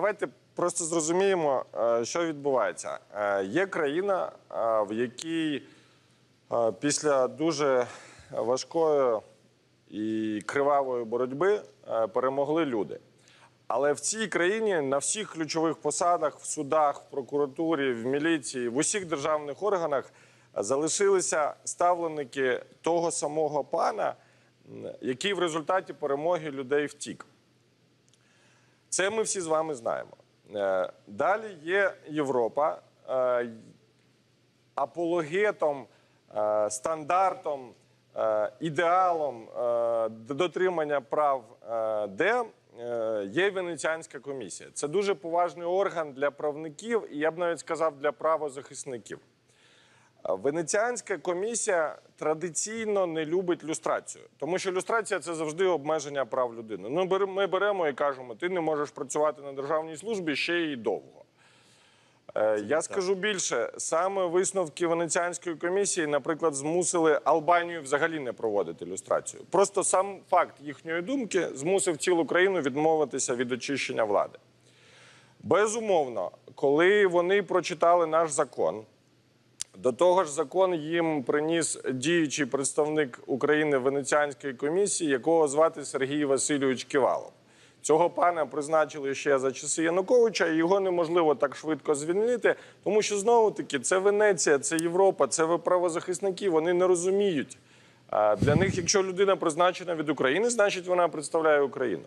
Давайте просто зрозуміємо, е, що відбувається. Е, Є країна, е, в якій після дуже важкої і кривавої боротьби перемогли люди. Але в цій країні на всіх ключових посадах, в судах, в прокуратурі, в міліції, в усіх державних органах залишилися ставленики того самого пана, який в результаті перемоги людей втік. Це ми всі з вами знаємо. Е, Далі є Європа е, апологетом, е, стандартом, ідеалом дотримання прав, де є Венеціанська комісія. Це дуже поважний орган для правників, і я б навіть сказав для правозахисників. Е, Венеціанська комісія традиційно не любить люстрацію, тому що люстрація це завжди обмеження прав людини. Ну, ми беремо і кажемо, ти не можеш працювати на державній службі ще й довго. Е, Я скажу більше, саме висновки Венеціанської комісії, наприклад, змусили Албанію взагалі не проводити люстрацію. Просто сам факт їхньої думки змусив цілу країну відмовитися від очищення влади. Безумовно, коли вони прочитали наш закон, до того ж, закон їм приніс діючий представник України Венеціанської комісії, якого звати Сергій Васильович Ківалов. Цього пана призначили ще за часи Януковича, і його неможливо так швидко звільнити, тому що знову таки це Венеція, це Європа, це правозахисники. Вони не розуміють. Для них, якщо людина призначена від України, значить вона представляє Україну.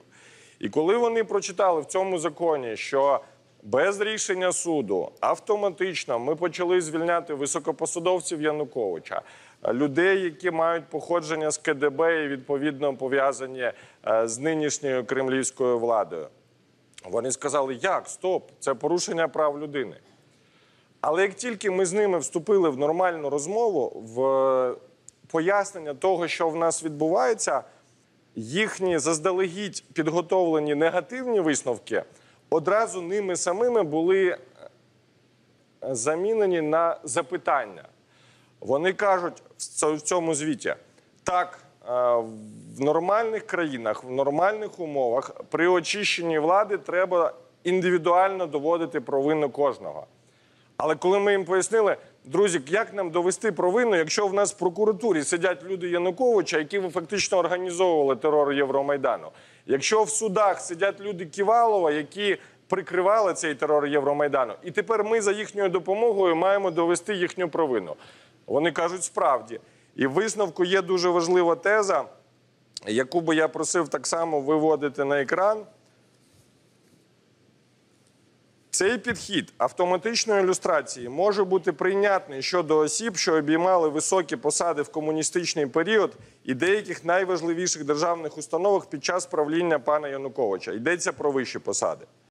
І коли вони прочитали в цьому законі, що без рішення суду автоматично ми почали звільняти високопосадовців Януковича, людей, які мають походження з КДБ і відповідно пов'язані е, з нинішньою кремлівською владою. Вони сказали, як стоп, це порушення прав людини. Але як тільки ми з ними вступили в нормальну розмову, в е, пояснення того, що в нас відбувається, їхні заздалегідь підготовлені негативні висновки одразу ними самими були е, замінені на запитання. Вони кажуть в цьому звіті: так, е, в нормальних країнах, в нормальних умовах при очищенні влади треба індивідуально доводити провину кожного. Але коли ми їм пояснили, друзі, як нам довести провину, якщо в нас в прокуратурі сидять люди Януковича, які фактично організовували терор Євромайдану, якщо в судах сидять люди Ківалова, які прикривали цей терор Євромайдану, і тепер ми за їхньою допомогою маємо довести їхню провину. Вони кажуть, справді. І в висновку є дуже важлива теза, яку би я просив так само виводити на екран. Цей підхід автоматичної ілюстрації може бути прийнятний щодо осіб, що обіймали високі посади в комуністичний період і деяких найважливіших державних установах під час правління пана Януковича. Йдеться про вищі посади.